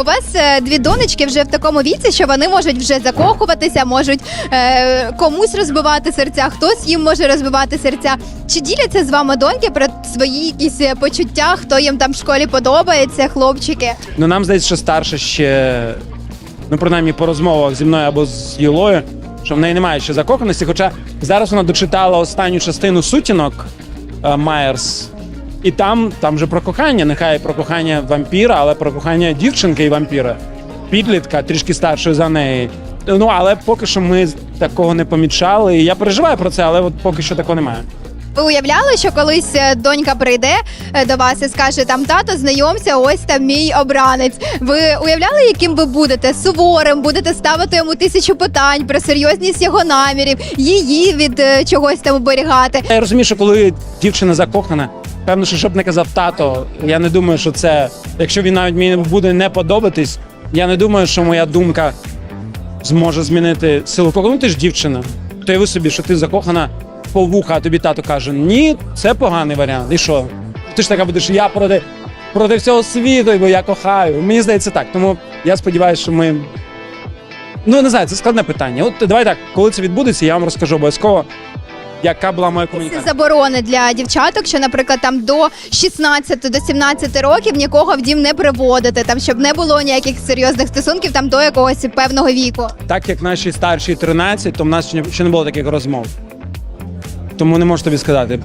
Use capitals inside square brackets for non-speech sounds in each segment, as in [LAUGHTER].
У вас е, дві донечки вже в такому віці, що вони можуть вже закохуватися, можуть е, комусь розбивати серця, хтось їм може розбивати серця. Чи діляться з вами доньки про свої якісь е, почуття, хто їм там в школі подобається, хлопчики? Ну нам здається, що старша ще, ну принаймні по розмовах зі мною або з Юлою, що в неї немає ще закоханості. Хоча зараз вона дочитала останню частину сутінок е, Майерс. І там, там вже про кохання, нехай про кохання вампіра, але про кохання дівчинки і вампіра. Підлітка, трішки старшої за неї. Ну але поки що ми такого не помічали. І я переживаю про це, але от поки що такого немає. Ви уявляли, що колись е, донька прийде е, до вас і скаже там тато, знайомся, ось там мій обранець. Ви уявляли, яким ви будете суворим, будете ставити йому тисячу питань про серйозність його намірів, її від е, чогось там оберігати. Я розумію, що коли дівчина закохана, певно, що щоб не казав тато, я не думаю, що це, якщо він навіть мені буде не подобатись, я не думаю, що моя думка зможе змінити силу. Ну ти ж дівчина. То уяви собі, що ти закохана по вуха, а тобі тато каже: ні, це поганий варіант. І що? Ти ж така будеш, я проти, проти всього світу, бо я кохаю. Мені здається так. Тому я сподіваюся, що ми. Ну, не знаю, це складне питання. От давай так, коли це відбудеться, я вам розкажу обов'язково, яка була моя Це заборони для дівчаток, що, наприклад, там до 16 до 17 років нікого в дім не приводити, там щоб не було ніяких серйозних стосунків там до якогось певного віку. Так як наші старші 13, то в нас ще не- ще не було таких розмов. Тому не можу тобі сказати,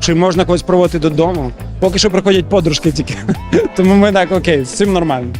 чи можна когось проводити додому. Поки що приходять подружки тільки. [LAUGHS] Тому ми так окей, з цим нормально.